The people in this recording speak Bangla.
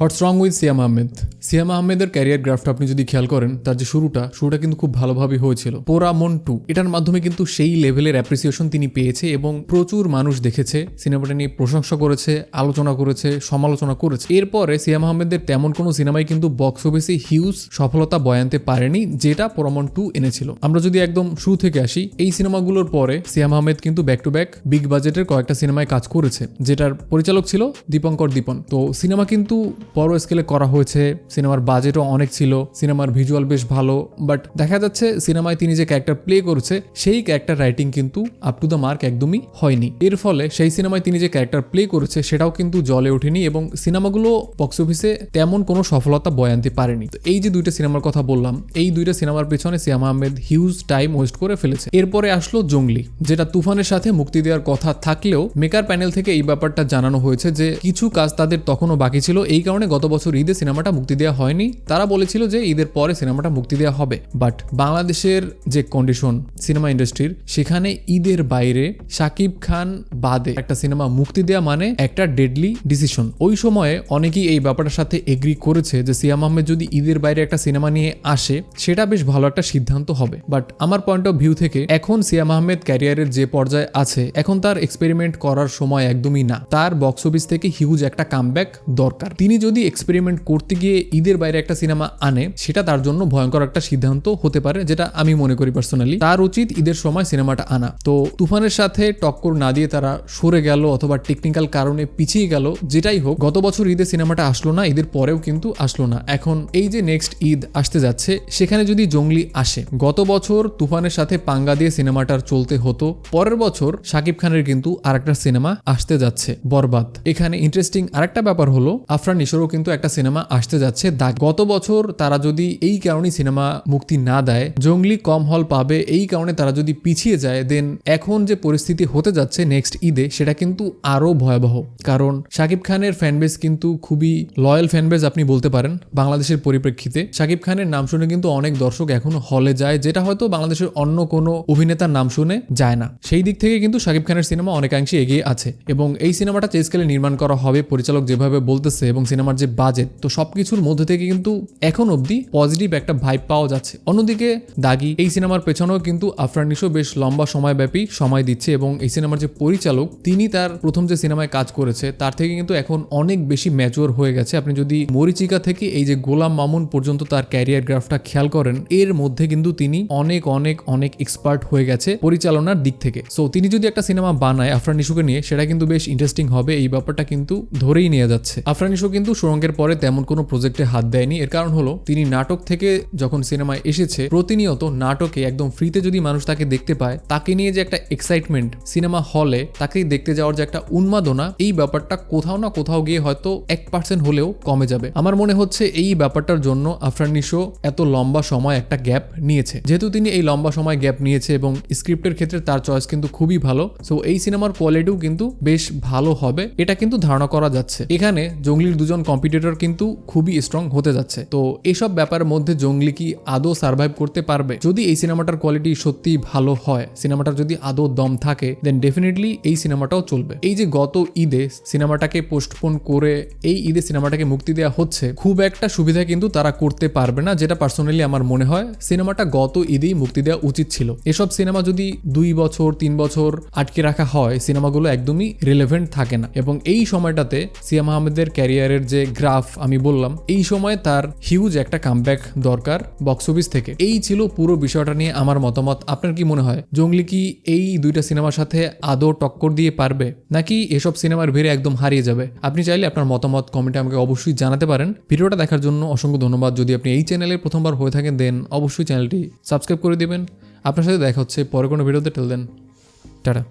হটস রং উইথ সিয়াম আহমেদ সিয়াম আহমেদের ক্যারিয়ার গ্রাফটা আপনি যদি খেয়াল করেন, তার যে শুরুটা শুরুটা কিন্তু খুব ভালোভাবে হয়েছিল। পোরামন টু, এটার মাধ্যমে কিন্তু সেই লেভেলের অ্যাপ্রিসিয়েশন তিনি পেয়েছে এবং প্রচুর মানুষ দেখেছে, সিনেমাটা নিয়ে প্রশংসা করেছে, আলোচনা করেছে, সমালোচনা করেছে। এরপরে সিয়াম আহমেদের তেমন কোনো সিনেমাই কিন্তু বক্স অফিসে হিউজ সফলতা বয়ানতে পারেনি, যেটা পোরামন টু এনেছিল। আমরা যদি একদম শুরু থেকে আসি, এই সিনেমাগুলোর পরে সিয়াম আহমেদ কিন্তু ব্যাক টু ব্যাক বিগ বাজেটের কয়েকটা সিনেমায় কাজ করেছে, যেটার পরিচালক ছিল দীপঙ্কর দীপন। তো সিনেমা কিন্তু বড় স্কেলে করা হয়েছে সিনেমার বাজেটও অনেক ছিল, সিনেমার ভিজুয়াল বেশ ভালো বাট দেখা যাচ্ছে সিনেমায় তিনি যে ক্যারেক্টার প্লে করছে, সেই ক্যারেক্টার রাইটিং কিন্তু আপ টু দ্য মার্ক একদমই হয়নি। এর ফলে সেই সিনেমায় তিনি যে ক্যারেক্টার প্লে করেছে, সেটাও কিন্তু জলে ওঠেনি এবং সিনেমাগুলো বক্স অফিসে তেমন কোনো সফলতা বয়ানতে পারেনি। তো এই যে দুইটা সিনেমার কথা বললাম, এই দুইটা সিনেমার পেছনে Siam Ahmed huge time waste করে ফেলেছে। এরপরে আসলো জঙ্গলি, যেটা তুফানের সাথে মুক্তি দেওয়ার কথা থাকলেও মেকার প্যানেল থেকে এই ব্যাপারটা জানানো হয়েছে যে কিছু কাজ তাদের তখনও বাকি ছিল, এই কারণে গত বছর ঈদে সিনেমাটা মুক্তি দেওয়া হয়নি, তারা বলেছিল যে ঈদের পরে সিনেমাটা মুক্তি দেওয়া হবে। বাট বাংলাদেশের যে কন্ডিশন সিনেমা ইন্ডাস্ট্রির সেখানে ঈদের বাইরে শাকিব খান বাদে একটা সিনেমা মুক্তি দেওয়া মানে একটা ডেডলি ডিসিশন ওই সময়ে অনেকেই এই ব্যাপারটার সাথে এগ্রি করেছে যে সিয়াম আহমেদ যদি ঈদের বাইরে একটা সিনেমা নিয়ে আসে, সেটা বেশ ভালো একটা সিদ্ধান্ত হবে। বাট আমার পয়েন্ট অফ ভিউ থেকে, এখন সিয়াম আহমেদ ক্যারিয়ারের যে পর্যায়ে আছে, এখন তার এক্সপেরিমেন্ট করার সময় একদমই না। তার বক্স অফিস থেকে হিউজ একটা কামব্যাক দরকার। তিনি যদি এক্সপেরিমেন্ট করতে গিয়ে ঈদের বাইরে একটা সিনেমা আনে, সেটা তার জন্য ভয়ঙ্কর একটা সিদ্ধান্ত হতে পারে, যেটা আমি মনে করি পার্সোনালি তার উচিত ঈদের সময় সিনেমাটা আনা। তো তুফানের সাথে টক্কর না দিয়ে তারা সরে গেল অথবা টেকনিক্যাল কারণে পিছিয়ে গেল, যেটাই হোক, গত বছর ঈদে সিনেমাটা আসলো না, ঈদের পরেও কিন্তু আসলো না। এখন এই যে নেক্সট ঈদ আসতে যাচ্ছে, সেখানে যদি জঙ্গলি আসে, গত বছর তুফানের সাথে পাঙ্গা দিয়ে সিনেমাটার চলতে হতো, পরের বছর শাকিব খানের কিন্তু আরেকটা সিনেমা আসতে যাচ্ছে, বরবাদ। এখানে ইন্টারেস্টিং আরেকটা ব্যাপার হলো, আফরান নিশোরও কিন্তু একটা সিনেমা আসতে যাচ্ছে। দাগ গত বছর তারা যদি এই কারণে সিনেমা মুক্তি না দেয়, জঙ্গলি কম হল পাবে, এই কারণে তারা যদি পিছিয়ে যায় দেন এখন যে পরিস্থিতি হতে যাচ্ছে নেক্সট ঈদে, সেটা কিন্তু আরও ভয়াবহ। কারণ শাকিব খানের ফ্যানবেস কিন্তু খুবই লয়াল ফ্যানবেস আপনি বলতে পারেন বাংলাদেশের পরিপ্রেক্ষিতে। শাকিব খানের নাম শুনে কিন্তু অনেক দর্শক এখন হলে যায়, যেটা হয়তো বাংলাদেশের অন্য কোনো অভিনেতার নাম শুনে যায় না। সেই দিক থেকে কিন্তু শাকিব খানের সিনেমা অনেকাংশে এগিয়ে আছে এবং এই সিনেমাটা যে স্কেলে নির্মাণ করা হবে, পরিচালক যেভাবে বলতেছে এবং সিনেমার যে বাজেট তো সবকিছুর মধ্যে থেকে কিন্তু এখন অবধি পজিটিভ একটা ভাইব পাওয়া যাচ্ছে। অন্যদিকে দাগি, এই সিনেমার পেছনেও কিন্তু আফরান নিশো বেশ লম্বা সময়ব্যাপী সময় দিচ্ছে এবং এই সিনেমার যে পরিচালক, তিনি তার প্রথম যে সিনেমায় কাজ করেছে, তার থেকে কিন্তু এখন অনেক বেশি ম্যাচুয়ার হয়ে গেছে। আপনি যদি মরিচিকা থেকে এই যে গোলাম মামুন পর্যন্ত তার ক্যারিয়ার গ্রাফটা খেয়াল করেন, এর মধ্যে কিন্তু তিনি অনেক অনেক অনেক এক্সপার্ট হয়ে গেছে পরিচালনার দিক থেকে। সো তিনি যদি একটা সিনেমা বানায় আফরান নিয়ে, সেটা কিন্তু বেশ ইন্টারেস্টিং হবে। এই ব্যাপারটা কিন্তু ধরেই নিয়ে যাচ্ছে। আফরান কিন্তু সুরঙ্গের পরে তেমন কোনো প্রজেক্টে হাত দেয়নি। এর কারণ হলো, তিনি নাটক থেকে যখন সিনেমায় এসেছে, প্রতিনিয়ত নাটকে একদম ফ্রিতে যদি মানুষ তাকে দেখতে পায়, তাকে নিয়ে যে একটা এক্সাইটমেন্ট সিনেমা হলে তাকে দেখতে যাওয়ার যে একটা উন্মাদনা, এই ব্যাপারটা কোথাও না কোথাও গিয়ে হয়তো এক পার্সেন্ট হলেও কমে যাবে। আমার মনে হচ্ছে এই ব্যাপারটার জন্য আফরান নিশো এত লম্বা সময় একটা গ্যাপ নিয়েছে। যেহেতু তিনি এই লম্বা সময় গ্যাপ নিয়েছে এবং স্ক্রিপ্টের ক্ষেত্রে তার চয়েস কিন্তু খুবই ভালো সো এই সিনেমার কোয়ালিটিও কিন্তু বেশ ভালো হবে। এটা কিন্তু ধারণা করা যাচ্ছে। এখানে জঙ্গলির দুজন কম্পিটিটর কিন্তু খুবই স্ট্রং হতে যাচ্ছে। তো এইসব ব্যাপারের মধ্যে জঙ্গলি কি আদৌ সার্ভাইভ করতে পারবে? যদি এই সিনেমাটার কোয়ালিটি সত্যি ভালো হয় সিনেমাটার যদি আদৌ দম থাকে দেন ডেফিনেটলি এই সিনেমাটাও চলবে। এই যে গত ঈদে সিনেমাটাকে পোস্টপোন করে এই ঈদে সিনেমাটাকে মুক্তি দেওয়া হচ্ছে, খুব একটা সুবিধা কিন্তু তারা করতে পারবে না, যেটা পার্সোনালি আমার মনে হয় সিনেমাটা গত ঈদেই মুক্তি দেওয়া উচিত ছিল। এসব সিনেমা যদি দুই বছর, তিন বছর আটকে রাখা হয় সিনেমাগুলো একদমই রিলেভেন্ট থাকে না। এবং এই সময়টাতে সিয়াম আহমেদের ক্যারিয়ারের যে গ্রাফ আমি বললাম এই সময় তার হিউজ একটা কামব্যাক দরকার বক্স অফিস থেকে। এই ছিল পুরো বিষয়টা নিয়ে আমার মতামত। আপনার কি মনে হয়? জঙ্গলি কি এই দুইটা সিনেমার সাথে আদৌ টক্কর দিয়ে পারবে? নাকি এসব সিনেমার ভিড়ে একদম হারিয়ে যাবে? আপনি চাইলে আপনার মতামত কমেন্টে আমাকে অবশ্যই জানাতে পারেন। ভিডিওটা দেখার জন্য অসংখ্য ধন্যবাদ। যদি আপনি এই চ্যানেলে প্রথমবার হয়ে থাকেন দেন অবশ্যই চ্যানেলটি সাবস্ক্রাইব করে দিবেন। আপনার সাথে দেখা হচ্ছে পরে কোনো ভিডিওতে। Till then tata.